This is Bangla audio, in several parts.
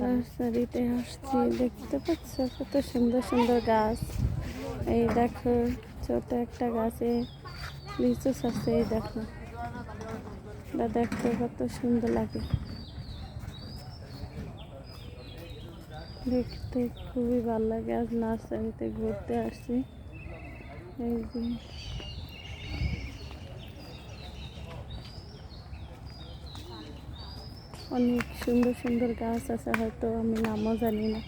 নার্সারিতে আসছি, দেখতে পাচ্ছ কত সুন্দর সুন্দর গাছ। এই দেখো, ছোট একটা গাছে লিচু আছে, এই দেখো। দেখতে কত সুন্দর লাগে। দেখতে খুবই ভালো লাগে, আজ নার্সারিতে ঘুরতে আসছি। এই যে অনেক সুন্দর সুন্দর গাছ আছে, হয়তো আমি নামও জানি না।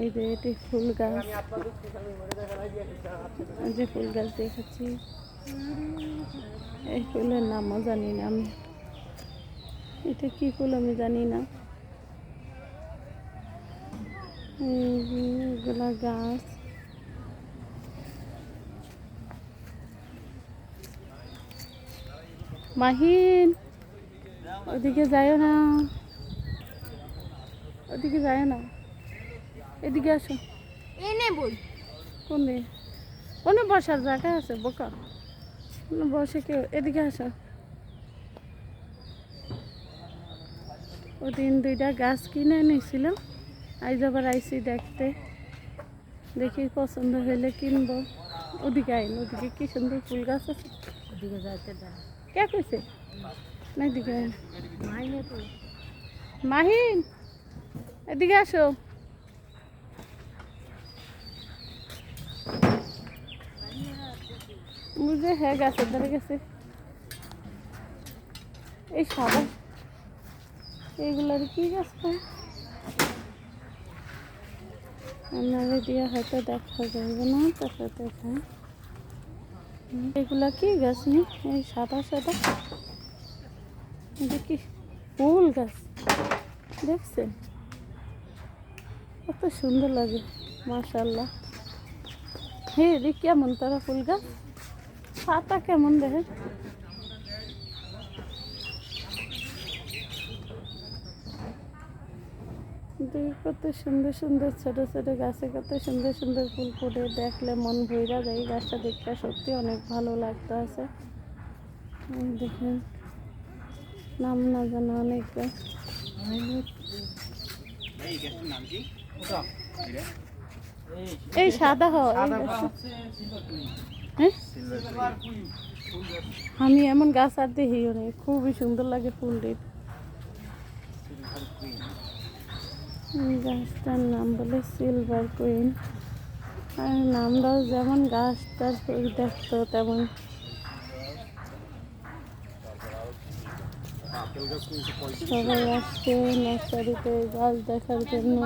এই যে এটি ফুল গাছ। যে ফুল গাছ দেখাচ্ছি। এই ফুলের নামও জানি না আমি। এটা কি ফুল আমি জানি না। এই যে গাছ। মাহিন! ওদিকে যাইও না। ওদিকে যাইও না। এদিকে আসো। এনে বই কোনে কোনো বসার জায়গা আছে বোকা। কোনো বসে কেউ এদিকে আসো। ওদিন দুইটা গাছ কিনে নিয়েছিল আজ আবার আইসি দেখতে। দেখি পছন্দ হলে কিনবো। ওদিকে আইন ওদিকে কি সুন্দর ফুল গাছ আছে। ওদিকে যাইতে কে কইছে? এদিকে মাহিন, এদিকে আসো। বুঝে হ্যাঁ গাছের ধরে গেছে। এই সাদা। এইগুলার কি গাছ আপনারা দিয়ে হয়তো দেখা যাবে না তারপর দেখা এগুলা কি গাছ নি? এই সাদা সাদা। কি ফুল গাছ। দেখছেন? কত সুন্দর লাগে মাশাল্লাহ হে রে কেমন তারা ফুল গাছ। পাতা কেমন দেখে দেখি কত সুন্দর সুন্দর, ছোট ছোট গাছে কত সুন্দর সুন্দর ফুল ফুটে। দেখলে মন ভইরা যায় গাছটা দেখতে সত্যি অনেক ভালো লাগতে আছে দেখেন। নাম না জানা অনেক। এই সাদা হয়? আমি এমন গাছ আর দেখিও নেই খুবই সুন্দর লাগে ফুলটির গাছটার নাম বলে সিলভার কুইন আর নামটাও যেমন গাছটার দেখতো তেমন সবাই আসছে নার্সারিতে গাছ দেখার জন্য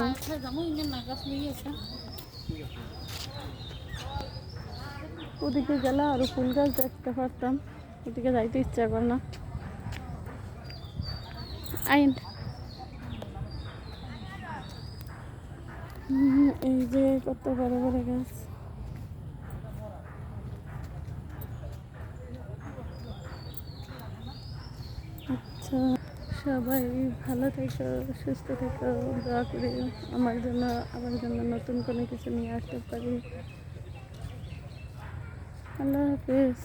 ওদিকে গেলে আরও ফুল গাছ দেখতে পারতাম। ওদিকে যাইতে ইচ্ছা করে না। আইন। এই যে কত বড় বড় গাছ। আচ্ছা সবাই ভালো থেকো, সুস্থ থেকো, দোয়া করি আমার জন্য আমার জন্য নতুন কোনো কিছু নিয়ে আসতে পারি। আল্লাহ হাফিজ।